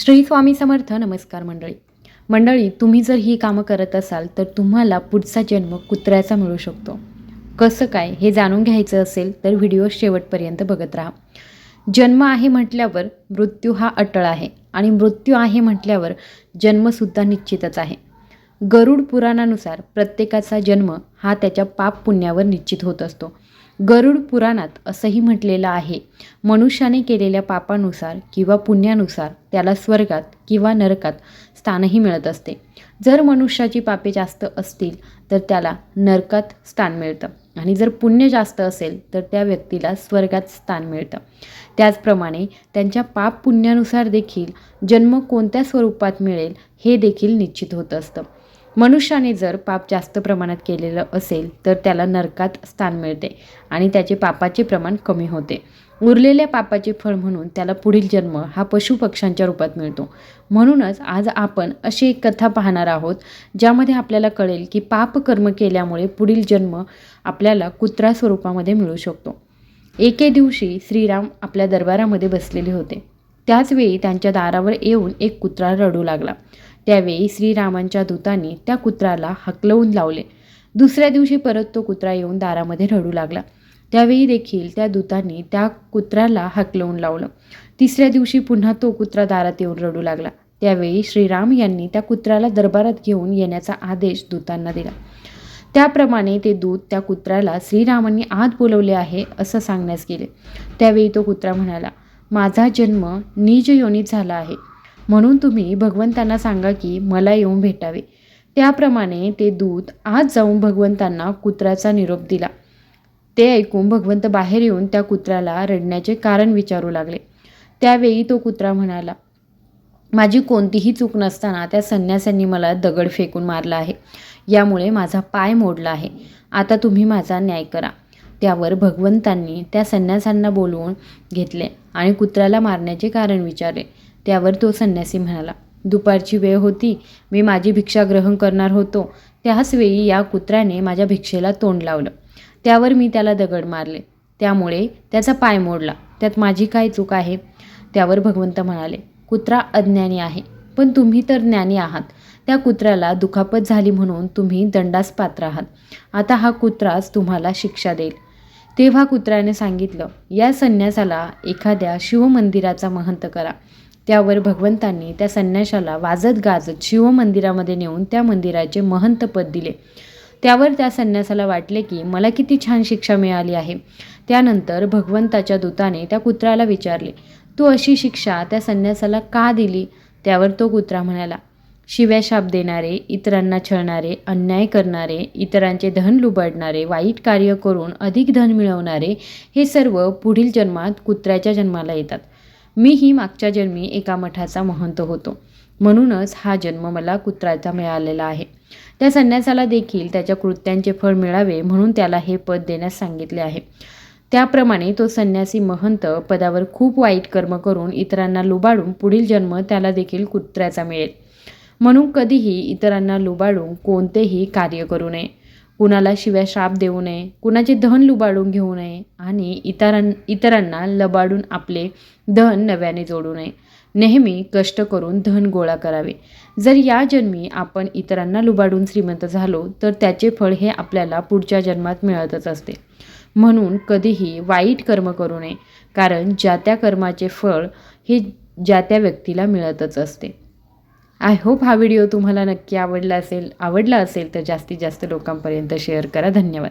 श्री स्वामी समर्थ नमस्कार मंडळी. मंडळी तुम्ही जर ही कामं करत असाल तर तुम्हाला पुढचा जन्म कुत्र्याचा मिळू शकतो. कसं काय? हे जाणून घ्यायचं असेल तर व्हिडिओ शेवटपर्यंत बघत राहा. जन्म आहे म्हटल्यावर मृत्यू हा अटळ आहे आणि मृत्यू आहे म्हटल्यावर जन्मसुद्धा निश्चितच आहे. गरुड पुराणानुसार प्रत्येकाचा जन्म हा त्याच्या पाप पुण्यावर निश्चित होत असतो. गरुड पुराणात असंही म्हटलेलं आहे. मनुष्याने केलेल्या पापानुसार किंवा पुण्यानुसार त्याला स्वर्गात किंवा नरकात स्थानही मिळत असते. जर मनुष्याची पापे जास्त असतील तर त्याला नरकात स्थान मिळतं. आणि जर पुण्य जास्त असेल तर त्या व्यक्तीला स्वर्गात स्थान मिळतं. त्याचप्रमाणे त्यांच्या पाप पुण्यानुसार देखील जन्म कोणत्या स्वरूपात मिळेल हे देखील निश्चित होत असतं. मनुष्याने जर पाप जास्त प्रमाणात केलेलं असेल तर त्याला नरकात स्थान मिळते आणि त्याचे पापाचे प्रमाण कमी होते. उरलेल्या पापाचे फळ म्हणून त्याला पुढील जन्म हा पशुपक्ष्यांच्या रूपात मिळतो. म्हणूनच आज आपण अशी एक कथा पाहणार आहोत ज्यामध्ये आपल्याला कळेल की पाप कर्म केल्यामुळे पुढील जन्म आपल्याला कुत्रा स्वरूपामध्ये मिळू शकतो. एके दिवशी श्रीराम आपल्या दरबारामध्ये बसलेले होते. त्याचवेळी त्यांच्या दारावर येऊन एक कुत्रा रडू लागला. त्यावेळी श्रीरामांच्या दूतांनी त्या कुत्राला हकलवून लावले. दुसऱ्या दिवशी परत तो कुत्रा येऊन दारामध्ये रडू लागला. त्यावेळी देखील त्या दूतांनी त्या कुत्र्याला हकलवून लावलं. तिसऱ्या दिवशी पुन्हा तो कुत्रा दारात येऊन रडू लागला. त्यावेळी श्रीराम यांनी त्या कुत्र्याला दरबारात घेऊन येण्याचा आदेश दूतांना दिला. त्याप्रमाणे ते दूत त्या कुत्र्याला श्रीरामांनी आत बोलवले आहे असं सांगण्यास गेले. त्यावेळी तो कुत्रा म्हणाला माझा जन्म निज योनीत झाला आहे. म्हणून तुम्ही भगवंतांना सांगा की मला येऊन भेटावे. त्याप्रमाणे ते दूत आज जाऊन भगवंतांना कुत्र्याचा निरोप दिला. ते ऐकून भगवंत बाहेर येऊन त्या कुत्र्याला रडण्याचे कारण विचारू लागले. त्यावेळी तो कुत्रा म्हणाला माझी कोणतीही चूक नसताना त्या संन्यासांनी मला दगड फेकून मारला आहे. यामुळे माझा पाय मोडला आहे. आता तुम्ही माझा न्याय करा. त्यावर भगवंतांनी त्या संन्यासांना बोलवून घेतले आणि कुत्र्याला मारण्याचे कारण विचारले. त्यावर तो संन्यासी म्हणाला दुपारची वेळ होती. मी माझी भिक्षा ग्रहण करणार होतो. त्याच वेळी या कुत्र्याने माझ्या भिक्षेला तोंड लावलं. त्यावर मी त्याला दगड मारले. त्यामुळे त्याचा पाय मोडला. त्यात माझी काय चूक आहे? त्यावर भगवंत म्हणाले कुत्रा अज्ञानी आहे पण तुम्ही तर ज्ञानी आहात. त्या कुत्र्याला दुखापत झाली म्हणून तुम्ही दंडास पात्र आहात. आता हा कुत्राच तुम्हाला शिक्षा देईल. तेव्हा कुत्र्याने सांगितलं या संन्यासाला एखाद्या शिवमंदिराचा महंत करा. त्यावर भगवंतांनी त्या संन्याशाला वाजत गाजत शिवमंदिरामध्ये नेऊन त्या मंदिराचे महंतपद दिले. त्यावर त्या संन्यासाला वाटले की मला किती छान शिक्षा मिळाली आहे. त्यानंतर भगवंताच्या दूताने त्या कुत्र्याला विचारले तू अशी शिक्षा त्या संन्यासाला का दिली? त्यावर तो कुत्रा म्हणाला शिव्या शाप देणारे इतरांना छळणारे अन्याय करणारे इतरांचे धन लुबाडणारे वाईट कार्य करून अधिक धन मिळवणारे हे सर्व पुढील जन्मात कुत्र्याच्या जन्माला येतात. मीही मागच्या जन्मी एका मठाचा महंत होतो. म्हणूनच हा जन्म मला कुत्र्याचा मिळालेला आहे. त्या संन्यासाला देखील त्याच्या कृत्यांचे फळ मिळावे म्हणून त्याला हे पद देण्यास सांगितले आहे. त्याप्रमाणे तो संन्यासी महंत पदावर खूप वाईट कर्म करून इतरांना लुबाडून पुढील जन्म त्याला देखील कुत्र्याचा मिळेल. म्हणून कधीही इतरांना लुबाडून कोणतेही कार्य करू नये. कुणाला शिव्या शाप देऊ नये कुणाचे धन लुबाडून घेऊ नये आणि इतरां इतरांना लबाडून आपले धन नव्याने जोडू नये. नेहमी कष्ट करून धन गोळा करावे. जर या जन्मी आपण इतरांना लुबाडून श्रीमंत झालो तर त्याचे फळ हे आपल्याला पुढच्या जन्मात मिळतच असते. म्हणून कधीही वाईट कर्म करू नये कारण ज्या त्या कर्माचे फळ हे ज्या त्या व्यक्तीला मिळतच असते. आय होप हा व्हिडिओ तुम्हाला नक्की आवडला असेल आवडला असेल तर जास्तीत जास्त लोकांपर्यंत शेअर करा. धन्यवाद.